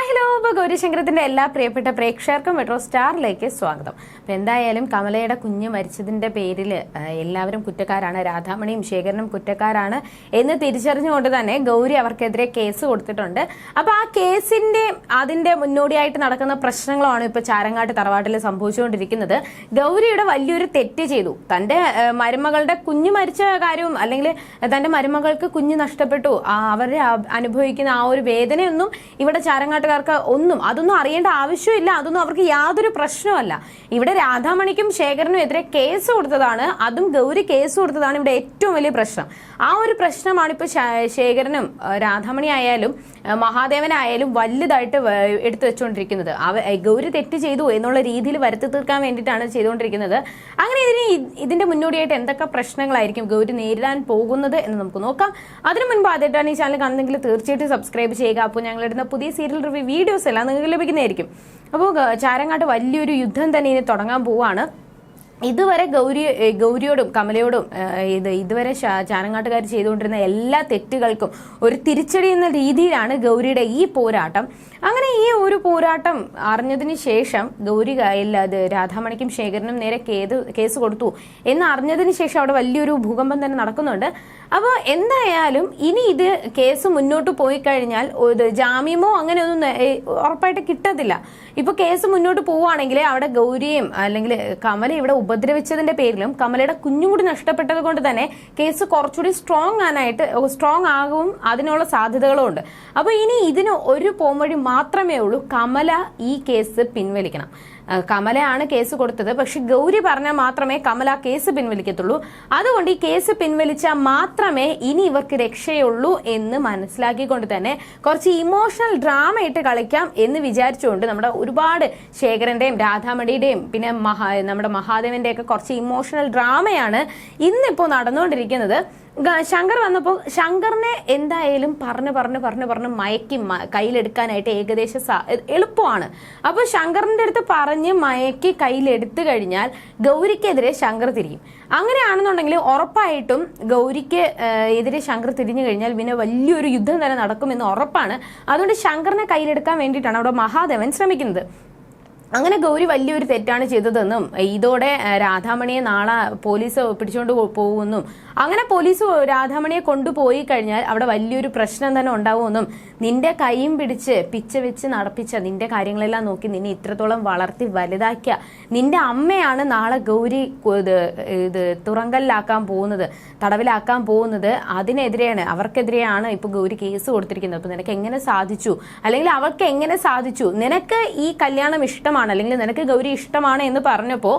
Hi hello ഇപ്പോൾ ഗൗരിശങ്കരത്തിന്റെ എല്ലാ പ്രിയപ്പെട്ട പ്രേക്ഷകർക്കും മെട്രോ സ്റ്റാറിലേക്ക് സ്വാഗതം. അപ്പോൾ എന്തായാലും കമലയുടെ കുഞ്ഞ് മരിച്ചതിന്റെ പേരിൽ എല്ലാവരും കുറ്റക്കാരാണ്. രാധാമണിയും ശേഖരനും കുറ്റക്കാരാണ് എന്ന് തിരിച്ചറിഞ്ഞുകൊണ്ട് തന്നെ ഗൗരി അവർക്കെതിരെ കേസ് കൊടുത്തിട്ടുണ്ട്. അപ്പോൾ ആ കേസിന്റെ അതിന്റെ മുന്നോടിയായിട്ട് നടക്കുന്ന പ്രശ്നങ്ങളാണ് ഇപ്പോൾ ചാരങ്ങാട്ട് തറവാട്ടിൽ സംഭവിച്ചുകൊണ്ടിരിക്കുന്നത്. ഗൗരിയുടെ വലിയൊരു തെറ്റ് ചെയ്തു. തന്റെ മരുമകളുടെ കുഞ്ഞ് മരിച്ച കാര്യവും അല്ലെങ്കിൽ തന്റെ മരുമകൾക്ക് കുഞ്ഞ് നഷ്ടപ്പെട്ടു. അവരെ അനുഭവിക്കുന്ന ആ ഒരു വേദനയൊന്നും ഇവിടെ ചാരങ്ങാട്ടുകാർക്ക് ഒന്നും അതൊന്നും അറിയേണ്ട ആവശ്യമില്ല അതൊന്നും അവർക്ക് യാതൊരു പ്രശ്നമല്ല ഇവിടെ രാധാമണിക്കും ശേഖരനും എതിരെ കേസ് കൊടുത്തതാണ് അതും ഗൗരി കേസ് കൊടുത്തതാണ് ഇവിടെ ഏറ്റവും വലിയ പ്രശ്നം. ആ ഒരു പ്രശ്നമാണ് ഇപ്പോൾ ശേഖരനും രാധാമണി ആയാലും മഹാദേവനായാലും വലുതായിട്ട് എടുത്തു വെച്ചുകൊണ്ടിരിക്കുന്നത് അവ ഗൗരി തെറ്റ് ചെയ്തു എന്നുള്ള രീതിയിൽ വരുത്തി തീർക്കാൻ വേണ്ടിയിട്ടാണ് ചെയ്തുകൊണ്ടിരിക്കുന്നത്. അങ്ങനെ ഇതിന് ഇതിന്റെ മുന്നോടിയായിട്ട് എന്തൊക്കെ പ്രശ്നങ്ങളായിരിക്കും ഗൗരി നേരിടാൻ പോകുന്നത് എന്ന് നമുക്ക് നോക്കാം. അതിനു മുൻപ് ആദ്യമായിട്ടാണ് ഈ ചാനൽ കാണുന്നെങ്കിൽ തീർച്ചയായിട്ടും സബ്സ്ക്രൈബ് ചെയ്യുക. അപ്പോൾ ഞങ്ങളിടുന്ന പുതിയ സീരിയൽ വീഡിയോസ് എല്ലാം നിങ്ങൾക്ക് ലഭിക്കുന്നതായിരിക്കും. അപ്പോൾ ചാരങ്ങാട്ട് വലിയൊരു യുദ്ധം തന്നെ ഇനി തുടങ്ങാൻ പോവാണ്. ഇതുവരെ ഗൗരി ഗൗരിയോടും കമലയോടും ഇത് ഇതുവരെ ചാനങ്ങാട്ടുകാർ ചെയ്തുകൊണ്ടിരുന്ന എല്ലാ തെറ്റുകൾക്കും ഒരു തിരിച്ചടി എന്ന രീതിയിലാണ് ഗൗരിയുടെ ഈ പോരാട്ടം. അങ്ങനെ ഈ ഒരു പോരാട്ടം അറിഞ്ഞതിന് ശേഷം ഗൗരി അത് രാധാമണിക്കും ശേഖരനും നേരെ കേത് കേസ് കൊടുത്തു എന്ന് അറിഞ്ഞതിന് ശേഷം അവിടെ വലിയൊരു ഭൂകമ്പം തന്നെ നടക്കുന്നുണ്ട്. അപ്പോൾ എന്തായാലും ഇനി ഇത് കേസ് മുന്നോട്ട് പോയി കഴിഞ്ഞാൽ ഇത് ജാമ്യമോ അങ്ങനെയൊന്നും ഉറപ്പായിട്ട് കിട്ടത്തില്ല. ഇപ്പൊ കേസ് മുന്നോട്ട് പോവുകയാണെങ്കിൽ അവിടെ ഗൗരിയും അല്ലെങ്കിൽ കമല ഇവിടെ ഉപദ്രവിച്ചതിന്റെ പേരിലും കമലയുടെ കുഞ്ഞും കൂടി നഷ്ടപ്പെട്ടത് കൊണ്ട് തന്നെ കേസ് കുറച്ചുകൂടി സ്ട്രോങ് ആനായിട്ട് സ്ട്രോങ് ആകും അതിനുള്ള സാധ്യതകളും ഉണ്ട്. അപ്പോൾ ഇനി ഇതിന് ഒരു പോംവഴി മാത്രമേ ഉള്ളൂ കമല ഈ കേസ് പിൻവലിക്കണം. കമലയാണ് കേസ് കൊടുത്തത്. പക്ഷെ ഗൗരി പറഞ്ഞാൽ മാത്രമേ കമല കേസ് പിൻവലിക്കത്തുള്ളൂ. അതുകൊണ്ട് ഈ കേസ് പിൻവലിച്ചാൽ മാത്രമേ ഇനി ഇവർക്ക് രക്ഷയുള്ളൂ എന്ന് മനസ്സിലാക്കിക്കൊണ്ട് തന്നെ കുറച്ച് ഇമോഷണൽ ഡ്രാമ ഇട്ട് കളിക്കാം എന്ന് വിചാരിച്ചുകൊണ്ട് നമ്മുടെ ഒരുപാട് ശേഖരന്റെയും രാധാമണിയുടെയും പിന്നെ മഹാ നമ്മുടെ മഹാദേവന്റെ ഒക്കെ കുറച്ച് ഇമോഷണൽ ഡ്രാമയാണ് ഇന്നിപ്പോ നടന്നുകൊണ്ടിരിക്കുന്നത്. ശങ്കർ വന്നപ്പോൾ ശങ്കറിനെ എന്തായാലും പറഞ്ഞു പറഞ്ഞു പറഞ്ഞു പറഞ്ഞു മയക്കി കയ്യിലെടുക്കാനായിട്ട് ഏകദേശം എളുപ്പമാണ്. അപ്പോൾ ശങ്കറിന്റെ അടുത്ത് പറഞ്ഞ് മയക്കി കയ്യിലെടുത്തു കഴിഞ്ഞാൽ ഗൗരിക്കെതിരെ ശങ്കർ തിരിയും. അങ്ങനെയാണെന്നുണ്ടെങ്കിൽ ഉറപ്പായിട്ടും ഗൗരിക്ക് എതിരെ ശങ്കർ തിരിഞ്ഞു കഴിഞ്ഞാൽ പിന്നെ വലിയൊരു യുദ്ധം തന്നെ നടക്കുമെന്ന് ഉറപ്പാണ്. അതുകൊണ്ട് ശങ്കറിനെ കയ്യിലെടുക്കാൻ വേണ്ടിയിട്ടാണ് അവിടെ മഹാദേവൻ ശ്രമിക്കുന്നത്. അങ്ങനെ ഗൗരി വലിയൊരു തെറ്റാണ് ചെയ്തതെന്നും ഇതോടെ രാധാമണിയെ നാളെ പോലീസ് പിടിച്ചുകൊണ്ട് പോകുമെന്നും. അങ്ങനെ പോലീസ് രാധാമണിയെ കൊണ്ടുപോയി കഴിഞ്ഞാൽ അവിടെ വലിയൊരു പ്രശ്നം തന്നെ ഉണ്ടാവുമെന്നും നിന്റെ കൈയും പിടിച്ച് പിച്ച വെച്ച് നടപ്പിച്ച നിന്റെ കാര്യങ്ങളെല്ലാം നോക്കി നിന്നെ ഇത്രത്തോളം വളർത്തി വലുതാക്കിയ നിന്റെ അമ്മയാണ് നാളെ ഗൗരി ഇത് തുറങ്കലിലാക്കാൻ പോകുന്നത് തടവിലാക്കാൻ പോകുന്നത്. അതിനെതിരെയാണ് അവർക്കെതിരെയാണ് ഇപ്പൊ ഗൗരി കേസ് കൊടുത്തിരിക്കുന്നത്. അപ്പൊ നിനക്ക് എങ്ങനെ സാധിച്ചു? അല്ലെങ്കിൽ അവൾക്ക് എങ്ങനെ സാധിച്ചു? നിനക്ക് ഈ കല്യാണം ഇഷ്ടമാണ് അല്ലെങ്കിൽ നിനക്ക് ഗൗരി ഇഷ്ടമാണ് എന്ന് പറഞ്ഞപ്പോൾ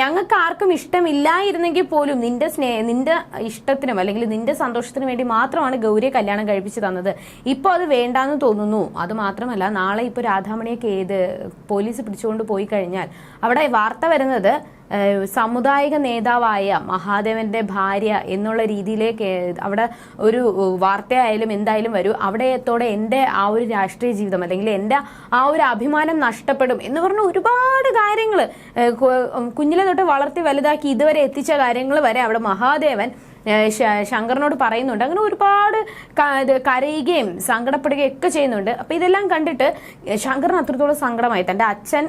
ഞങ്ങൾക്ക് ആർക്കും ഇഷ്ടമില്ലായിരുന്നെങ്കിൽ പോലും നിന്റെ സ്നേ നിന്റെ ഇഷ്ടത്തിനും അല്ലെങ്കിൽ നിന്റെ സന്തോഷത്തിനും വേണ്ടി മാത്രമാണ് ഗൗരിയെ കല്യാണം കഴിപ്പിച്ചു തന്നത്. ഇപ്പോൾ അത് വേണ്ടാന്ന് തോന്നുന്നു. അത് മാത്രമല്ല നാളെ ഇപ്പോൾ രാധാമണിയൊക്കെ ഏത് പോലീസ് പിടിച്ചുകൊണ്ട് പോയി കഴിഞ്ഞാൽ അവിടെ വാർത്ത വരുന്നത് സാമുദായിക നേതാവായ മഹാദേവന്റെ ഭാര്യ എന്നുള്ള രീതിയിലേക്ക് അവിടെ ഒരു വാർത്തയായാലും എന്തായാലും വരൂ. അവിടെയത്തോടെ എന്റെ ആ ഒരു രാഷ്ട്രീയ ജീവിതം അല്ലെങ്കിൽ എന്റെ ആ ഒരു അഭിമാനം നഷ്ടപ്പെടും എന്ന് പറഞ്ഞ ഒരുപാട് കാര്യങ്ങൾ കുഞ്ഞിലെ തൊട്ട് വളർത്തി വലുതാക്കി ഇതുവരെ എത്തിച്ച കാര്യങ്ങൾ വരെ അവിടെ മഹാദേവൻ ശങ്കറിനോട് പറയുന്നുണ്ട്. അങ്ങനെ ഒരുപാട് കരയുകയും സങ്കടപ്പെടുകയും ഒക്കെ ചെയ്യുന്നുണ്ട്. അപ്പൊ ഇതെല്ലാം കണ്ടിട്ട് ശങ്കറിന് അത്രത്തോളം സങ്കടമായി. തന്റെ അച്ഛൻ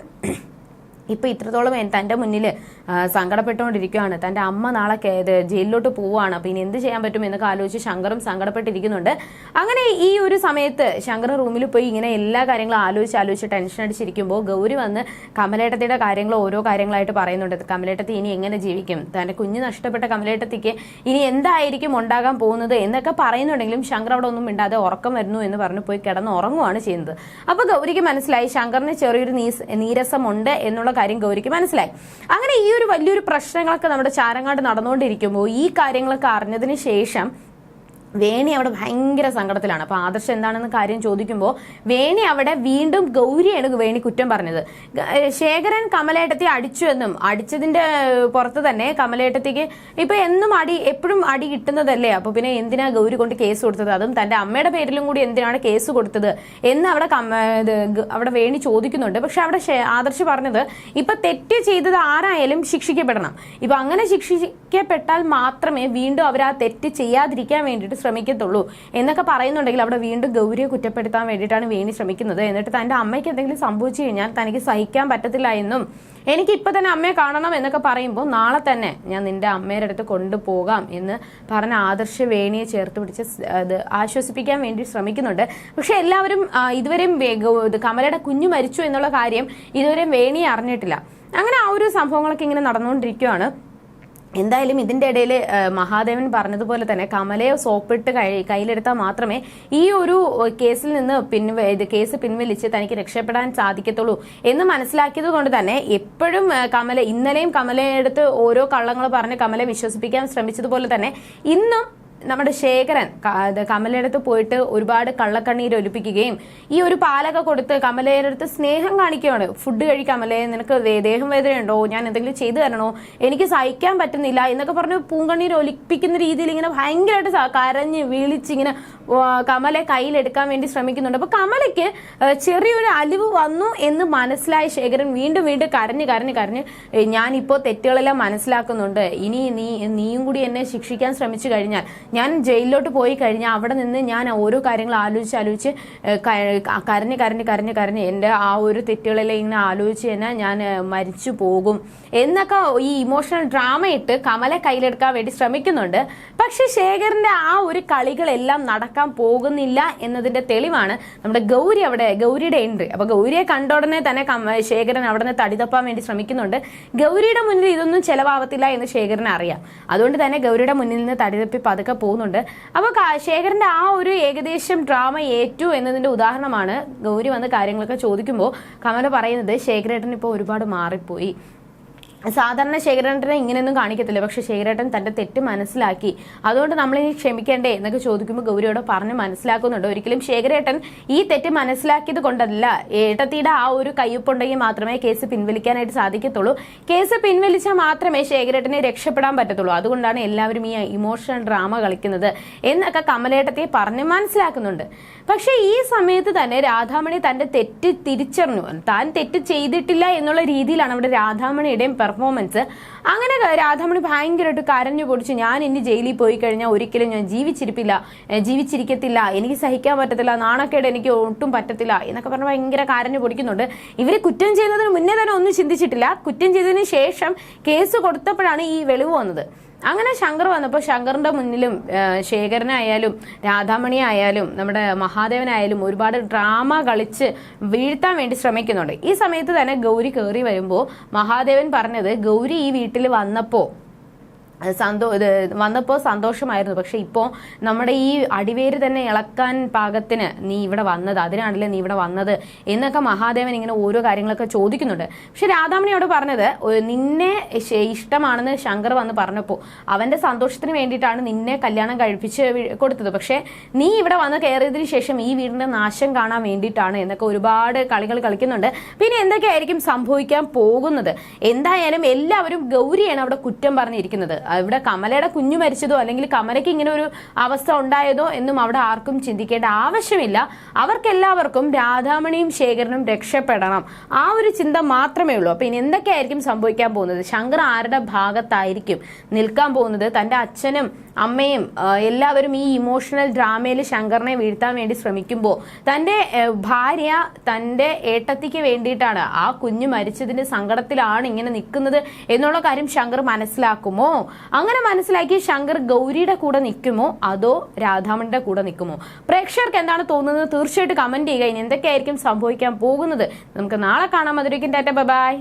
ഇപ്പൊ ഇത്രത്തോളം തന്റെ മുന്നിൽ സങ്കടപ്പെട്ടുകൊണ്ടിരിക്കുകയാണ് തന്റെ അമ്മ നാളെ ജയിലിലോട്ട് പോവുകയാണ് അപ്പൊ ഇനി എന്ത് ചെയ്യാൻ പറ്റും എന്നൊക്കെ ആലോചിച്ച് ശങ്കറും സങ്കടപ്പെട്ടിരിക്കുന്നുണ്ട്. അങ്ങനെ ഈ ഒരു സമയത്ത് ശങ്കർ റൂമിൽ പോയി ഇങ്ങനെ എല്ലാ കാര്യങ്ങളും ആലോചിച്ച് ആലോചിച്ച് ടെൻഷൻ അടിച്ചിരിക്കുമ്പോൾ ഗൗരി വന്ന് കമലേട്ടത്തിയുടെ കാര്യങ്ങൾ ഓരോ കാര്യങ്ങളായിട്ട് പറയുന്നുണ്ട്. കമലേട്ടത്തി ഇനി എങ്ങനെ ജീവിക്കും? തന്റെ കുഞ്ഞ് നഷ്ടപ്പെട്ട കമലേട്ടത്തിക്ക് ഇനി എന്തായിരിക്കും ഉണ്ടാകാൻ പോകുന്നത് എന്നൊക്കെ പറയുന്നുണ്ടെങ്കിലും ശങ്കർ അവിടെ ഒന്നും മിണ്ടാതെ ഉറക്കം വരുന്നു എന്ന് പറഞ്ഞ് പോയി കിടന്ന് ഉറങ്ങുവാണ് ചെയ്യുന്നത്. അപ്പൊ ഗൗരിക്ക് മനസ്സിലായി ശങ്കറിന് ചെറിയൊരു നീരസമുണ്ട് എന്നുള്ള കാര്യം ഗൗരിക്ക് മനസ്സിലായി. അങ്ങനെ ഈ ഒരു വലിയൊരു പ്രശ്നങ്ങളൊക്കെ നമ്മുടെ ചാരങ്ങാട് നടന്നുകൊണ്ടിരിക്കുമ്പോൾ ഈ കാര്യങ്ങളൊക്കെ അറിഞ്ഞതിന് ശേഷം വേണി അവിടെ ഭയങ്കര സങ്കടത്തിലാണ്. അപ്പൊ ആദർശ് എന്താണെന്ന് കാര്യം ചോദിക്കുമ്പോൾ വേണി അവിടെ വീണ്ടും ഗൗരിയാണ് വേണി കുറ്റം പറഞ്ഞത്. ശേഖരൻ കമലേട്ടത്തെ അടിച്ചു എന്നും അടിച്ചതിന്റെ പുറത്ത് തന്നെ കമലേട്ടത്തേക്ക് ഇപ്പൊ എന്നും അടി എപ്പോഴും അടി കിട്ടുന്നതല്ലേ? അപ്പൊ പിന്നെ എന്തിനാ ഗൗരി കൊണ്ട് കേസ് കൊടുത്തത്? അതും തന്റെ അമ്മയുടെ പേരിലും കൂടി എന്തിനാണ് കേസ് കൊടുത്തത്? എന്ന് അവിടെ അവിടെ വേണി ചോദിക്കുന്നുണ്ട്. പക്ഷെ അവിടെ ആദർശ് പറഞ്ഞത് ഇപ്പൊ തെറ്റ് ചെയ്തത് ആരായാലും ശിക്ഷിക്കപ്പെടണം. ഇപ്പൊ അങ്ങനെ ശിക്ഷി ശിക്ഷിക്കപ്പെട്ടാൽ മാത്രമേ വീണ്ടും അവർ ആ തെറ്റ് ചെയ്യാതിരിക്കാൻ വേണ്ടിയിട്ട് ശ്രമിക്കത്തുള്ളൂ എന്നൊക്കെ പറയുന്നുണ്ടെങ്കിൽ അവിടെ വീണ്ടും ഗൗരിയെ കുറ്റപ്പെടുത്താൻ വേണ്ടിയിട്ടാണ് വേണി ശ്രമിക്കുന്നത്. എന്നിട്ട് തന്റെ അമ്മയ്ക്ക് എന്തെങ്കിലും സംഭവിച്ചു കഴിഞ്ഞാൽ തനിക്ക് സഹിക്കാൻ പറ്റത്തില്ല എന്നും എനിക്ക് ഇപ്പൊ തന്നെ അമ്മയെ കാണണം എന്നൊക്കെ പറയുമ്പോൾ നാളെ തന്നെ ഞാൻ നിന്റെ അമ്മയുടെ അടുത്ത് കൊണ്ടുപോകാം എന്ന് പറഞ്ഞ ആദർശ വേണിയെ ചേർത്ത് പിടിച്ച് അത് ആശ്വസിപ്പിക്കാൻ വേണ്ടി ശ്രമിക്കുന്നുണ്ട്. പക്ഷെ എല്ലാവരും ഇതുവരെയും കമലയുടെ കുഞ്ഞു മരിച്ചു എന്നുള്ള കാര്യം ഇതുവരെയും വേണിയെ അറിഞ്ഞിട്ടില്ല. അങ്ങനെ ആ ഒരു സംഭവങ്ങളൊക്കെ ഇങ്ങനെ നടന്നുകൊണ്ടിരിക്കുകയാണ്. എന്തായാലും ഇതിന്റെ ഇടയിൽ മഹാദേവൻ പറഞ്ഞതുപോലെ തന്നെ കമലയെ സോപ്പിട്ട് കഴി കയ്യിലെടുത്താൽ മാത്രമേ ഈ ഒരു കേസിൽ നിന്ന് പിൻവ കേസ് പിൻവലിച്ച് തനിക്ക് രക്ഷപ്പെടാൻ സാധിക്കത്തുള്ളൂ എന്ന് മനസ്സിലാക്കിയത് കൊണ്ട് തന്നെ എപ്പോഴും കമല ഇന്നലെയും കമലയെടുത്ത് ഓരോ കള്ളങ്ങൾ പറഞ്ഞ് കമലെ വിശ്വസിപ്പിക്കാൻ ശ്രമിച്ചതുപോലെ തന്നെ ഇന്നും നമ്മുടെ ശേഖരൻ കമലയുടെ പോയിട്ട് ഒരുപാട് കള്ളക്കണ്ണീര് ഒലിപ്പിക്കുകയും ഈ ഒരു പാലൊക്കെ കൊടുത്ത് കമലയുടെ അടുത്ത് സ്നേഹം കാണിക്കുകയാണ്. ഫുഡ് കഴിക്കാം കമലയെ നിനക്ക് ദേഹം വേദനയുണ്ടോ? ഞാൻ എന്തെങ്കിലും ചെയ്തു തരണോ? എനിക്ക് സഹിക്കാൻ പറ്റുന്നില്ല എന്നൊക്കെ പറഞ്ഞ് പൂങ്കണ്ണീര് ഒലിപ്പിക്കുന്ന രീതിയിൽ ഇങ്ങനെ ഭയങ്കരമായിട്ട് കരഞ്ഞ് വിളിച്ച് ഇങ്ങനെ കമലെ കയ്യിലെടുക്കാൻ വേണ്ടി ശ്രമിക്കുന്നുണ്ട്. അപ്പൊ കമലയ്ക്ക് ചെറിയൊരു അലിവ് വന്നു എന്ന് മനസ്സിലായ ശേഖരൻ വീണ്ടും വീണ്ടും കരഞ്ഞ് കരഞ്ഞ് കരഞ്ഞ് ഞാൻ ഇപ്പോൾ തെറ്റുകളെല്ലാം മനസ്സിലാക്കുന്നുണ്ട്. ഇനി നീ നീയും കൂടി എന്നെ ശിക്ഷിക്കാൻ ശ്രമിച്ചു കഴിഞ്ഞാൽ ഞാൻ ജയിലിലോട്ട് പോയി കഴിഞ്ഞാൽ അവിടെ നിന്ന് ഞാൻ ഓരോ കാര്യങ്ങൾ ആലോചിച്ച് ആലോചിച്ച് കരഞ്ഞ് കരഞ്ഞ് കരഞ്ഞ് കരഞ്ഞ് എന്റെ ആ ഒരു തെറ്റുകളിൽ ഇങ്ങനെ ആലോചിച്ച് തന്നെ ഞാൻ മരിച്ചു പോകും. എന്നൊക്കെ ഈ ഇമോഷണൽ ഡ്രാമ ഇട്ട് കമലെ കയ്യിലെടുക്കാൻ വേണ്ടി ശ്രമിക്കുന്നുണ്ട്. പക്ഷെ ശേഖറിന്റെ ആ ഒരു കളികളെല്ലാം നടക്കാൻ പോകുന്നില്ല എന്നതിന്റെ തെളിവാണ് നമ്മുടെ ഗൗരി അവിടെ ഗൗരിയുടെ എൻട്രി അപ്പൊ ഗൗരിയെ കണ്ട ഉടനെ തന്നെ ശേഖരൻ അവിടെ നിന്ന് തടിതപ്പാൻ വേണ്ടി ശ്രമിക്കുന്നുണ്ട്. ഗൗരിയുടെ മുന്നിൽ ഇതൊന്നും ചെലവാകത്തില്ല എന്ന് ശേഖരൻ അറിയാം അതുകൊണ്ട് തന്നെ ഗൗരിയുടെ മുന്നിൽ നിന്ന് തടിതപ്പി പതുക്കെ പോകുന്നുണ്ട്. അപ്പോൾ ശേഖരന്റെ ആ ഒരു ഏകദേശം ഡ്രാമ ഏറ്റു എന്നതിന്റെ ഉദാഹരണമാണ് ഗൗരി വന്ന് കാര്യങ്ങളൊക്കെ ചോദിക്കുമ്പോൾ കമല പറയുന്നത് ശേഖരേട്ടൻ ഇപ്പോൾ ഒരുപാട് മാറിപ്പോയി. സാധാരണ ശേഖരേട്ടനെ ഇങ്ങനെയൊന്നും കാണിക്കത്തില്ല. പക്ഷെ ശേഖരേട്ടൻ തന്റെ തെറ്റ് മനസ്സിലാക്കി. അതുകൊണ്ട് നമ്മൾ ഇനി ക്ഷമിക്കേണ്ടേ എന്നൊക്കെ ചോദിക്കുമ്പോൾ ഗൗരിയോട് പറഞ്ഞ് മനസ്സിലാക്കുന്നുണ്ട്. ഒരിക്കലും ശേഖരേട്ടൻ ഈ തെറ്റ് മനസ്സിലാക്കിയത് കൊണ്ടല്ല. ഏട്ടത്തിയുടെ ആ ഒരു കയ്യൊപ്പുണ്ടെങ്കിൽ മാത്രമേ കേസ് പിൻവലിക്കാനായിട്ട് സാധിക്കത്തുള്ളൂ. കേസ് പിൻവലിച്ചാൽ മാത്രമേ ശേഖരേട്ടനെ രക്ഷപ്പെടാൻ പറ്റത്തുള്ളൂ. അതുകൊണ്ടാണ് എല്ലാവരും ഈ ഇമോഷണൽ ഡ്രാമ കളിക്കുന്നത് എന്നൊക്കെ കമലേട്ടത്തെ പറഞ്ഞ് മനസ്സിലാക്കുന്നുണ്ട്. പക്ഷെ ഈ സമയത്ത് തന്നെ രാധാമണി തന്റെ തെറ്റ് തിരിച്ചറിഞ്ഞു. താൻ തെറ്റ് ചെയ്തിട്ടില്ല എന്നുള്ള രീതിയിലാണ് അവിടെ രാധാമണിയുടെയും പെർഫോമൻസ് അങ്ങനെ രാധാമണി ഭയങ്കരമായിട്ട് കരഞ്ഞു പൊടിച്ചു. ഞാൻ ഇനി ജയിലിൽ പോയി കഴിഞ്ഞാൽ ഒരിക്കലും ഞാൻ ജീവിച്ചിരിപ്പില്ല. ജീവിച്ചിരിക്കത്തില്ല. എനിക്ക് സഹിക്കാൻ പറ്റത്തില്ല. നാണക്കേട് എനിക്ക് ഒട്ടും പറ്റത്തില്ല എന്നൊക്കെ പറഞ്ഞ് ഭയങ്കര കരഞ്ഞു പൊടിക്കുന്നുണ്ട്. ഇവർ കുറ്റം ചെയ്യുന്നതിന് മുന്നേ തന്നെ ഒന്നും ചിന്തിച്ചിട്ടില്ല. കുറ്റം ചെയ്തതിന് ശേഷം കേസ് കൊടുത്തപ്പോഴാണ് ഈ വെളിവ് വന്നത്. അങ്ങനെ ശങ്കർ വന്നപ്പോൾ ശങ്കറിന്റെ മുന്നിലും ശേഖരനായാലും രാധാമണി ആയാലും നമ്മുടെ മഹാദേവനായാലും ഒരുപാട് ഡ്രാമ കളിച്ച് വീഴ്ത്താൻ വേണ്ടി ശ്രമിക്കുന്നുണ്ട്. ഈ സമയത്ത് തന്നെ ഗൗരി കയറി വരുമ്പോൾ മഹാദേവൻ പറഞ്ഞത് ഗൗരി ഈ വീട്ടിൽ വന്നപ്പോൾ സന്തോ ഇത് വന്നപ്പോൾ സന്തോഷമായിരുന്നു. പക്ഷെ ഇപ്പോൾ നമ്മുടെ ഈ അടിവേര് തന്നെ ഇളക്കാൻ പാകത്തിന് നീ ഇവിടെ വന്നത് അതിനാണല്ലേ നീ ഇവിടെ വന്നത് എന്നൊക്കെ മഹാദേവൻ ഇങ്ങനെ ഓരോ കാര്യങ്ങളൊക്കെ ചോദിക്കുന്നുണ്ട്. പക്ഷെ രാധാമണി അവിടെ പറഞ്ഞത് "ഒ- നിന്നെ ഇഷ്ടമാണെന്ന് ശങ്കർ വന്ന് പറഞ്ഞപ്പോൾ അവന്റെ സന്തോഷത്തിന് വേണ്ടിയിട്ടാണ് നിന്നെ കല്യാണം കഴിപ്പിച്ച് കൊടുത്തത്. പക്ഷേ നീ ഇവിടെ വന്ന് കയറിയതിന് ശേഷം ഈ വീടിന്റെ നാശം കാണാൻ വേണ്ടിയിട്ടാണ് എന്നൊക്കെ ഒരുപാട് കളികൾ കളിക്കുന്നുണ്ട്. പിന്നെ എന്തൊക്കെയായിരിക്കും സംഭവിക്കാൻ പോകുന്നത്? എന്തായാലും എല്ലാവരും ഗൗരിയാണ് അവിടെ കുറ്റം പറഞ്ഞിരിക്കുന്നത്. ഇവിടെ കമലയുടെ കുഞ്ഞു മരിച്ചതോ അല്ലെങ്കിൽ കമലയ്ക്ക് ഇങ്ങനെ ഒരു അവസ്ഥ ഉണ്ടായതോ എന്നും അവിടെ ആർക്കും ചിന്തിക്കേണ്ട ആവശ്യമില്ല. അവർക്കെല്ലാവർക്കും രാധാമണിയും ശേഖരനും രക്ഷപ്പെടണം. ആ ഒരു ചിന്ത മാത്രമേ ഉള്ളൂ. അപ്പൊ ഇനി എന്തൊക്കെയായിരിക്കും സംഭവിക്കാൻ പോകുന്നത്? ശങ്കർ ആരുടെ ഭാഗത്തായിരിക്കും നിൽക്കാൻ പോകുന്നത്? തന്റെ അച്ഛനും അമ്മയും എല്ലാവരും ഈ ഇമോഷണൽ ഡ്രാമയിൽ ശങ്കറിനെ വീഴ്ത്താൻ വേണ്ടി ശ്രമിക്കുമ്പോൾ തന്റെ ഭാര്യ തന്റെ ഏട്ടത്തിക്ക് വേണ്ടിയിട്ടാണ് ആ കുഞ്ഞു മരിച്ചതിന്റെ സങ്കടത്തിലാണ് ഇങ്ങനെ നിൽക്കുന്നത് എന്നുള്ള കാര്യം ശങ്കർ മനസ്സിലാക്കുമോ? അങ്ങനെ മനസ്സിലാക്കി ശങ്കർ ഗൗരിയുടെ കൂടെ നിൽക്കുമോ? അതോ രാധാമണിയുടെ കൂടെ നിൽക്കുമോ? പ്രേക്ഷകർക്ക് എന്താണ് തോന്നുന്നത്? തീർച്ചയായിട്ടും കമന്റ് ചെയ്യുക. ഇനി എന്തൊക്കെയായിരിക്കും സംഭവിക്കാൻ പോകുന്നത്? നമുക്ക് നാളെ കാണാം. അതിലേക്കും ടാറ്റ. ബൈ